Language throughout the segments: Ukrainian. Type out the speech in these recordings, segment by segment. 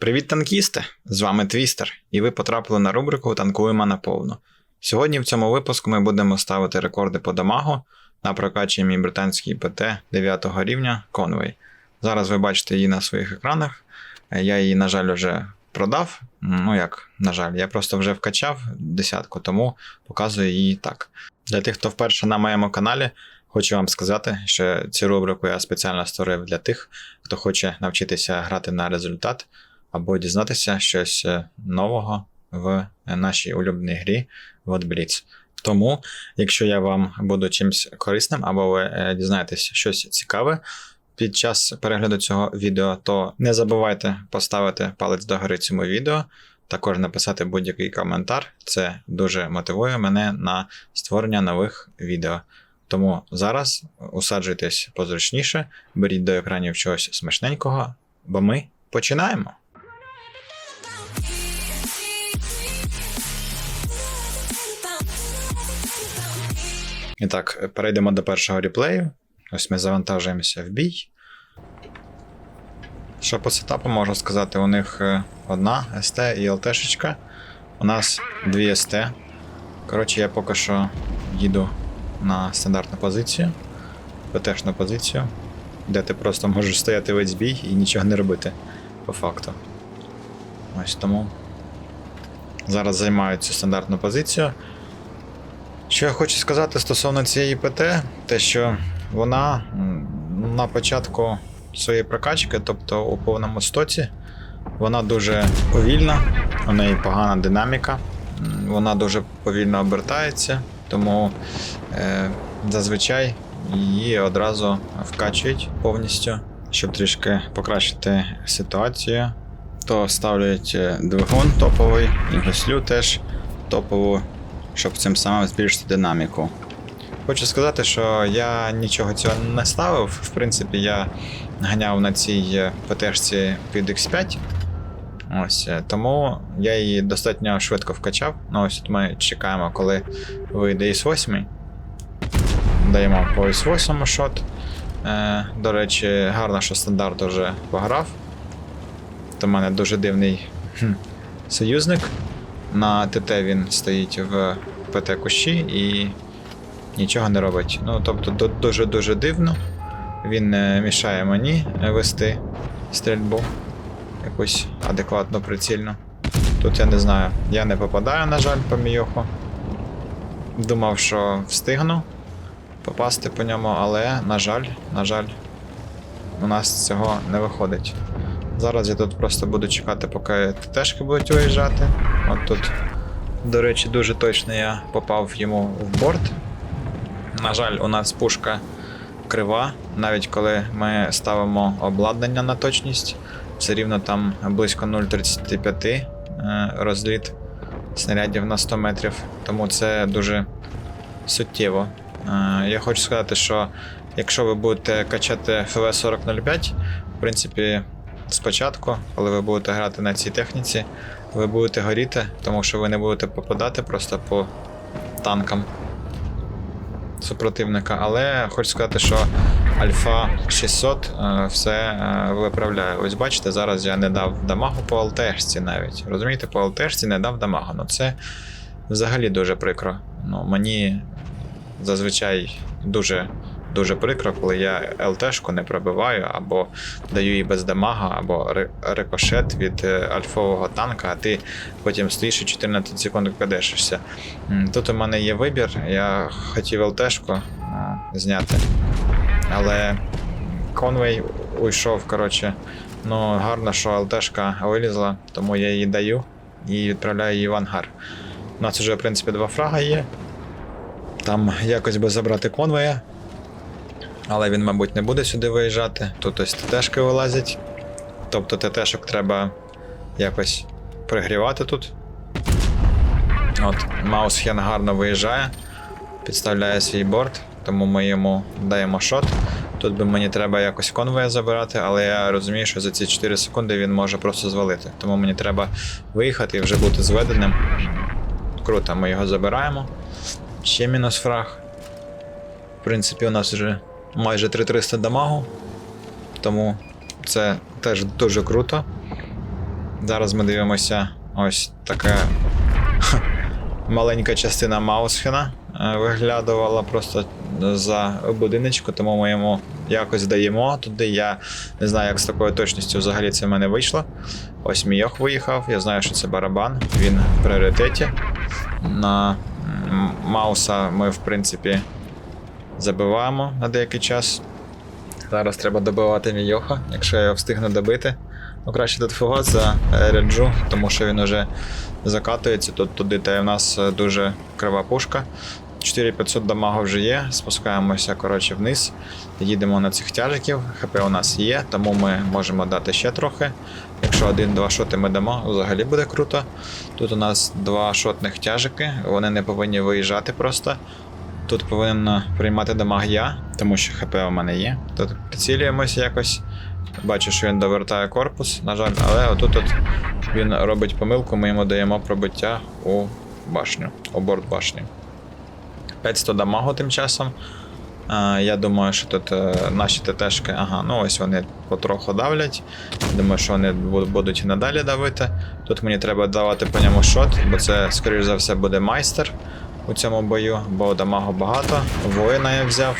Привіт, танкісти! З вами Твістер, і ви потрапили на рубрику Танкуємо наповну. Сьогодні в цьому випуску ми будемо ставити рекорди по дамагу на прокаченій британській ПТ 9 рівня Conway. Зараз ви бачите її на своїх екранах. Я її, на жаль, вже продав. Ну як, на жаль, я просто вже вкачав десятку, тому показую її так. Для тих, хто вперше на моєму каналі, хочу вам сказати, що цю рубрику я спеціально створив для тих, хто хоче навчитися грати на результат або дізнатися щось е, нового в нашій улюбленій грі Вот Blitz. Тому, якщо я вам буду чимось корисним, або ви е, дізнаєтесь щось цікаве під час перегляду цього відео, то не забувайте поставити палець догори цьому відео, також написати будь-який коментар. Це дуже мотивує мене на створення нових відео. Тому зараз усаджуйтесь позручніше, беріть до екранів чогось смачненького, бо ми починаємо. І так, перейдемо до першого реплею. Ось ми завантажуємося в бій. Що по сетапу можу сказати? У них е, одна СТ і ЛТшечка. У нас дві СТ. Коротше, я поки що їду на стандартну позицію, ПТшну позицію, де ти просто можеш стояти весь бій і нічого не робити по факту. Ось тому зараз займаю цю стандартну позицію. Що я хочу сказати стосовно цієї ПТ, те, що вона на початку своєї прокачки, тобто у повному стоці, вона дуже повільна, у неї погана динаміка, вона дуже повільно обертається, тому е, зазвичай її одразу вкачують повністю, щоб трішки покращити ситуацію. То ставлять е, двигун топовий і гуслю теж топову щоб цим самим збільшити динаміку. Хочу сказати, що я нічого цього не ставив. В принципі, я ганяв на цій ПТшці під X5. Ось, е, тому я її достатньо швидко вкачав. Ну, ось ми чекаємо, коли вийде С8. Даємо по С8 шот. Е, до речі, гарно, що стандарт вже пограв. То в мене дуже дивний хм, союзник. На ТТ він стоїть в ПТ кущі і нічого не робить. Ну, тобто дуже-дуже дивно. Він не мішає мені вести стрільбу якусь адекватно прицільну. Тут я не знаю, я не попадаю, на жаль, по мійоху. Думав, що встигну попасти по ньому, але, на жаль, на жаль, у нас цього не виходить. Зараз я тут просто буду чекати, поки ТТшки будуть виїжджати. От тут, до речі, дуже точно я попав йому в борт. На жаль, у нас пушка крива, навіть коли ми ставимо обладнання на точність, все рівно там близько 0,35 е, розліт снарядів на 100 метрів, тому це дуже суттєво. Е, Я хочу сказати, що якщо ви будете качати FV 4005, в принципі, спочатку, коли ви будете грати на цій техніці, ви будете горіти, тому що ви не будете попадати просто по танкам супротивника. Але хочу сказати, що Альфа 600 е, все е, виправляє. Ось бачите, зараз я не дав дамагу по ЛТшці навіть. Розумієте, по ЛТшці не дав дамагу. Ну це взагалі дуже прикро. Ну, мені зазвичай дуже. Дуже прикро, коли я ЛТшку не пробиваю, або даю їй без дамага, або рикошет від е, альфового танка, а ти потім стоїш і 14 секунд кадешишся. Тут у мене є вибір, я хотів ЛТшку е, зняти, але Конвей уйшов, коротше. Ну, гарно, що ЛТшка вилізла, тому я її даю і відправляю її в ангар. У нас вже, в принципі, два фрага є. Там якось би забрати конвоя. Але він, мабуть, не буде сюди виїжджати. Тут ось ТТшки вилазять. Тобто ТТшок треба якось пригрівати тут. От, Маус Хен гарно виїжджає, підставляє свій борт, тому ми йому даємо шот. Тут би мені треба якось конвоя забирати, але я розумію, що за ці 4 секунди він може просто звалити. Тому мені треба виїхати і вже бути зведеним. Круто, ми його забираємо. Ще мінус фраг. В принципі, у нас вже майже 3300 дамагу. Тому це теж дуже круто. Зараз ми дивимося ось таке маленька частина Маусхена е, виглядувала просто за будиночку, тому ми йому якось даємо туди. Я не знаю, як з такою точністю взагалі це в мене вийшло. Ось Мійох виїхав. Я знаю, що це барабан. Він в пріоритеті. На Мауса ми, в принципі, забиваємо на деякий час. Зараз треба добивати Мійоха, якщо я його встигну добити. Ну, краще фугас за е, ряджу, тому що він уже закатується тут туди, та й в нас е, дуже крива пушка. 4500 дамагу вже є, спускаємося коротше, вниз, їдемо на цих тяжиків. ХП у нас є, тому ми можемо дати ще трохи. Якщо один-два шоти ми дамо, взагалі буде круто. Тут у нас два шотних тяжики, вони не повинні виїжджати просто. Тут повинен приймати дамаг я, тому що ХП у мене є. Тут прицілюємося якось. Бачу, що він довертає корпус, на жаль, але отут от він робить помилку, ми йому даємо пробиття у башню, у борт башні. 500 дамагу тим часом. Я думаю, що тут е, наші ТТшки, ага, ну ось вони потроху давлять. Думаю, що вони будуть і надалі давити. Тут мені треба давати по ньому шот, бо це, скоріш за все, буде майстер у цьому бою, бо дамагу багато. Воїна я взяв.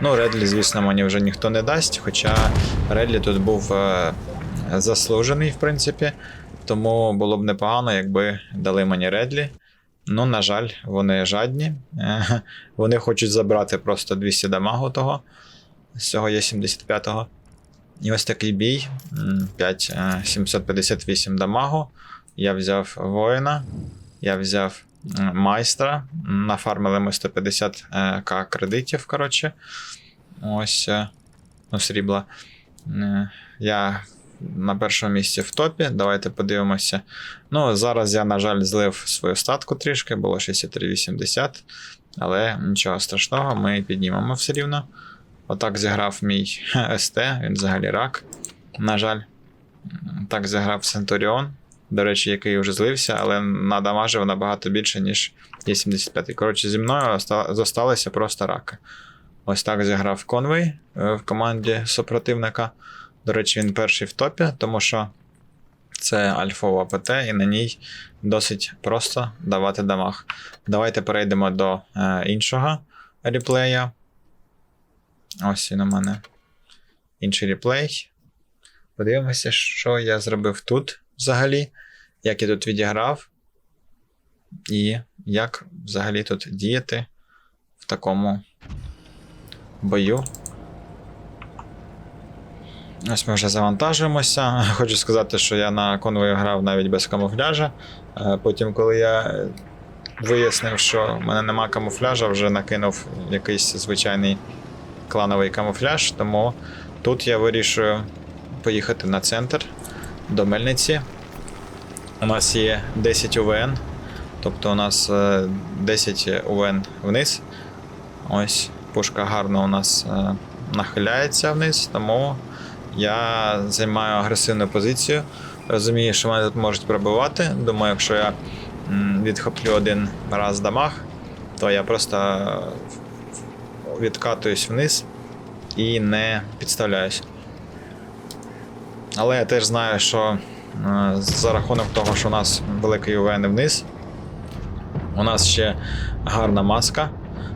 Ну, Редлі, звісно, мені вже ніхто не дасть, хоча Редлі тут був е, заслужений, в принципі. Тому було б непогано, якби дали мені Редлі. Ну, на жаль, вони жадні. Е, Вони хочуть забрати просто 200 дамагу того. З цього є 75-го. І ось такий бій. М, 5, е, 758 дамагу. Я взяв воїна, я взяв майстра. Нафармили ми 150к кредитів, коротше. Ось е, ну, срібла. Е, Я на першому місці в топі. Давайте подивимося. Ну, зараз я, на жаль, злив свою статку трішки, було 63,80. Але нічого страшного, ми піднімемо все рівно. Отак зіграв мій СТ, він взагалі рак. На жаль. Так зіграв Центуріон. До речі, який вже злився, але надамажив набагато більше, ніж є 75. Коротше, зі мною зосталися просто раки. Ось так зіграв Конвей е, в команді супротивника. До речі, він перший в топі, тому що це альфова ПТ, і на ній досить просто давати дамаг. Давайте перейдемо до е, іншого реплея. Ось він у мене. Інший реплей. Подивимося, що я зробив тут взагалі, як я тут відіграв, і як взагалі тут діяти в такому бою. Ось ми вже завантажуємося. Хочу сказати, що я на конвою грав навіть без камуфляжа. Е, Потім, коли я вияснив, що в мене нема камуфляжа, вже накинув якийсь звичайний клановий камуфляж. Тому тут я вирішую поїхати на центр до мельниці. У нас є 10 УВН, тобто у нас е, 10 УВН вниз. Ось пушка гарно у нас е, нахиляється вниз, тому я займаю агресивну позицію. Розумію, що мене тут можуть пробивати. Думаю, якщо я відхоплю один раз дамаг, то я просто е, відкатуюсь вниз і не підставляюсь. Але я теж знаю, що е, за рахунок того, що у нас великий УВН вниз, у нас ще гарна маска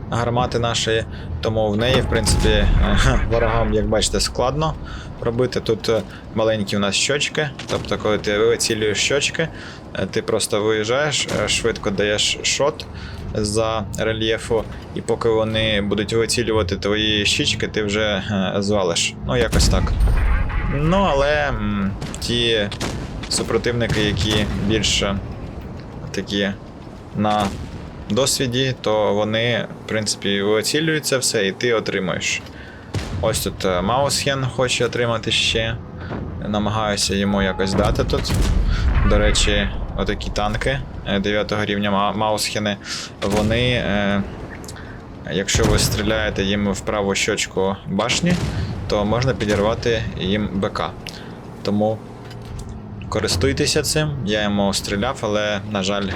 гармати нашої, тому в неї, в принципі, е, ворогам, як бачите, складно робити. Тут е, маленькі у нас щочки, тобто, коли ти вицілюєш щочки, ти просто виїжджаєш, швидко даєш шот за рельєфу, і поки вони будуть вицілювати твої щічки, ти вже звалиш. Ну, якось так. Ну, але м, ті супротивники, які більше такі на досвіді, то вони, в принципі, вицілюються все, і ти отримуєш. Ось тут е, Маусхен хоче отримати ще. Намагаюся йому якось дати тут. До речі, отакі танки 9 рівня Маусхени, вони, е, якщо ви стріляєте їм в праву щочку башні, то можна підірвати їм БК. Тому користуйтеся цим. Я йому стріляв, але, на жаль,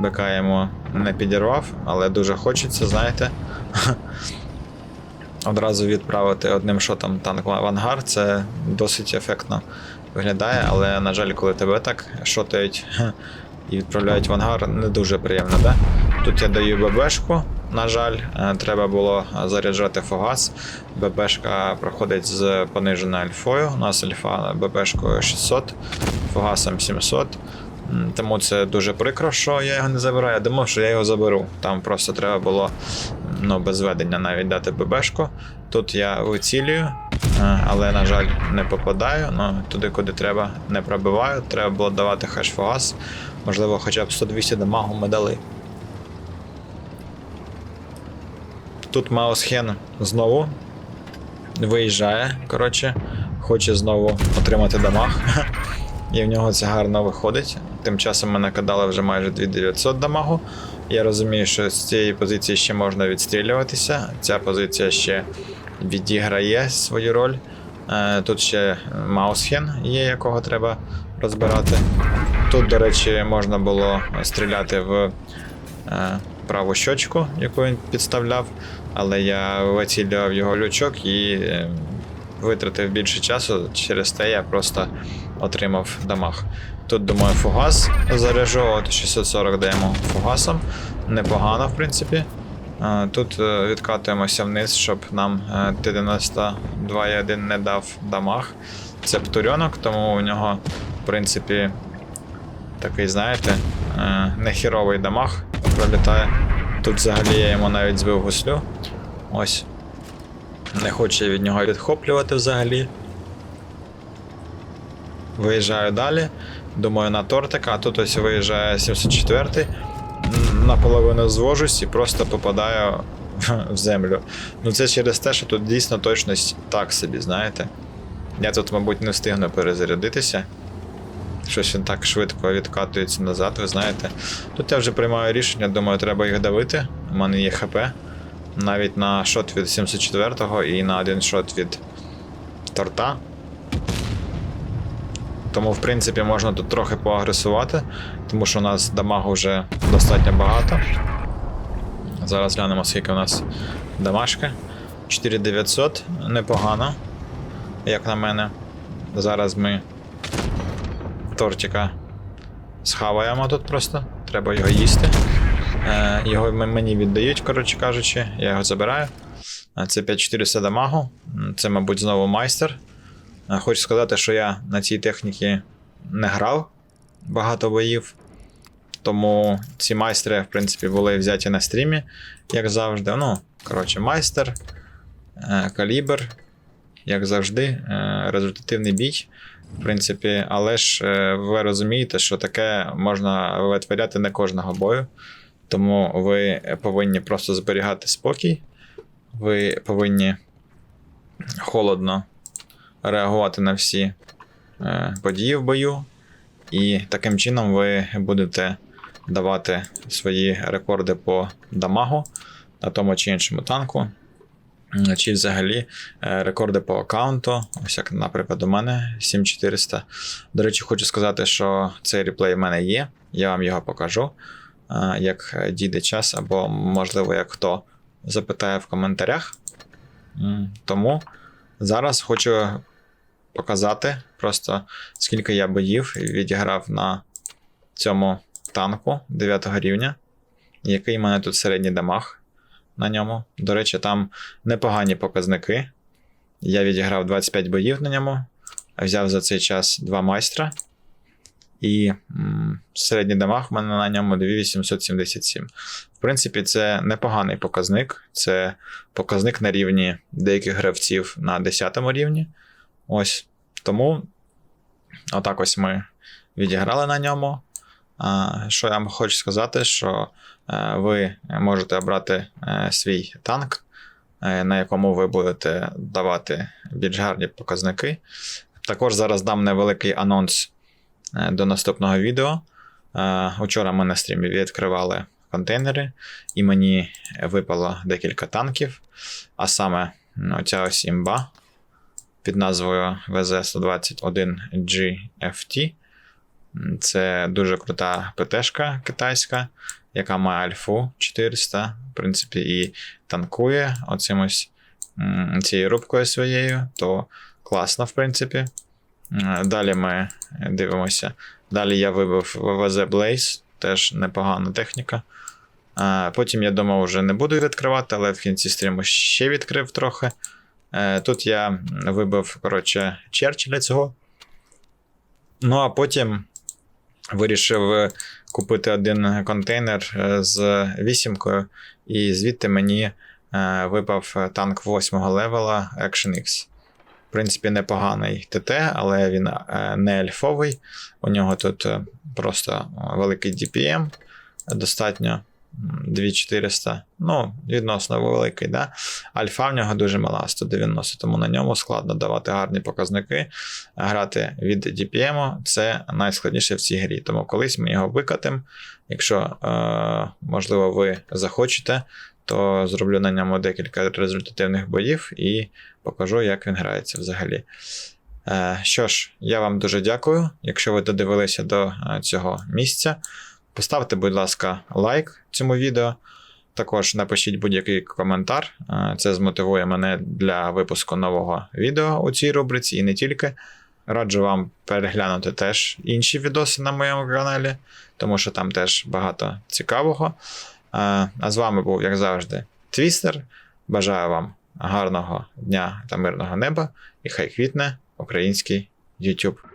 БК йому не підірвав, але дуже хочеться, знаєте. Одразу відправити одним шотом танк в ангар, це досить ефектно виглядає, але, на жаль, коли тебе так шотають і відправляють в ангар, не дуже приємно, да? Тут я даю ББшку, на жаль, е, треба було заряджати фугас. ББшка проходить з пониженою альфою. У нас альфа ББшкою 600, фугасом 700. Тому це дуже прикро, що я його не забираю. Я думав, що я його заберу. Там просто треба було ну, без ведення навіть дати ББшку. Тут я вицілюю, е, але, на жаль, не попадаю. Ну, туди, куди треба, не пробиваю. Треба було давати хеш фугас. Можливо, хоча б 100-200 дамагу ми дали. Тут Маусхен знову виїжджає, коротше, хоче знову отримати дамаг. І в нього це гарно виходить. Тим часом ми накидали вже майже 2900 дамагу. Я розумію, що з цієї позиції ще можна відстрілюватися. Ця позиція ще відіграє свою роль. Е, Тут ще Маусхен є, якого треба розбирати. Тут, до речі, можна було стріляти в е, праву щочку, яку він підставляв, але я вицілював його лючок і е, витратив більше часу. Через те я просто отримав дамаг. Тут, думаю, фугас заряжу, от 640 даємо фугасом. Непогано, в принципі. Е, Тут е, відкатуємося вниз, щоб нам е, Т-92Е1 не дав дамаг. Це птурьонок, тому у нього, в принципі, такий, знаєте, нехіровий дамаг пролітає. Тут взагалі я йому навіть збив гуслю. Ось. Не хоче від нього відхоплювати взагалі. Виїжджаю далі. Думаю на тортик, а тут ось виїжджає 74-й. Наполовину звожусь і просто попадаю в землю. Ну це через те, що тут дійсно точність так собі, знаєте. Я тут, мабуть, не встигну перезарядитися. Щось він так швидко відкатується назад, ви знаєте. Тут я вже приймаю рішення, думаю, треба їх давити. У мене є ХП. Навіть на шот від 74-го і на один шот від торта. Тому, в принципі, можна тут трохи поагресувати, тому що у нас дамагу вже достатньо багато. Зараз глянемо, скільки у нас дамажки. 4900, непогано, як на мене. Зараз ми тортика схаваємо тут просто. Треба його їсти. Е, його мені віддають, коротше кажучи, я його забираю. Е, Це 5400 дамагу. Це, мабуть, знову майстер. Е, Хочу сказати, що я на цій техніці не грав багато боїв. Тому ці майстри, в принципі, були взяті на стрімі, як завжди. Ну, коротше, майстер, е, калібр, як завжди, е, результативний бій. В принципі, але ж е, ви розумієте, що таке можна витворяти не кожного бою. Тому ви повинні просто зберігати спокій. Ви повинні холодно реагувати на всі е, події в бою. І таким чином ви будете давати свої рекорди по дамагу на тому чи іншому танку. Чи взагалі е, рекорди по аккаунту, ось як, наприклад, у мене 7400. До речі, хочу сказати, що цей реплей в мене є. Я вам його покажу, е, як дійде час, або, можливо, як хто запитає в коментарях. Тому зараз хочу показати просто скільки я боїв відіграв на цьому танку 9 рівня, який в мене тут середній дамаг на ньому. До речі, там непогані показники. Я відіграв 25 боїв на ньому, взяв за цей час два майстра. І м, середній дамаг в мене на ньому 2877. В принципі, це непоганий показник. Це показник на рівні деяких гравців на 10 рівні. Ось. Тому отак ось ми відіграли на ньому. Що я вам хочу сказати, що е, ви можете обрати е, свій танк, е, на якому ви будете давати більш гарні показники. Також зараз дам невеликий анонс до наступного відео. Учора ми на стрімі відкривали контейнери, і мені випало декілька танків, а саме м, оця ось імба під назвою VZ121GFT. Це дуже крута ПТшка китайська, яка має альфу 400, в принципі, і танкує оцим цією рубкою своєю, то класно, в принципі. Далі ми дивимося. Далі я вибив ВВЗ Blaze, теж непогана техніка. Потім я думав, вже не буду відкривати, але в кінці стріму ще відкрив трохи. Е, Тут я вибив, коротше, Черчилля цього. Ну, а потім вирішив е, купити один контейнер е, з вісімкою, і звідти мені е, випав танк 8 левела Action X. В принципі, непоганий ТТ, але він е, не ельфовий. У нього тут е, просто е, великий DPM, достатньо 2400. Ну, відносно великий, да? Альфа в нього дуже мала 190, тому на ньому складно давати гарні показники. Грати від DPM це найскладніше в цій грі. Тому колись ми його викатимо. Якщо, е, можливо, ви захочете, то зроблю на ньому декілька результативних боїв і покажу, як він грається взагалі. Е, що ж, я вам дуже дякую. Якщо ви додивилися до е, цього місця, поставте, будь ласка, лайк цьому відео. Також напишіть будь-який коментар. Е, Це змотивує мене для випуску нового відео у цій рубриці і не тільки. Раджу вам переглянути теж інші відоси на моєму каналі, тому що там теж багато цікавого. Е, А з вами був, як завжди, Твістер. Бажаю вам гарного дня та мирного неба і хай квітне український YouTube.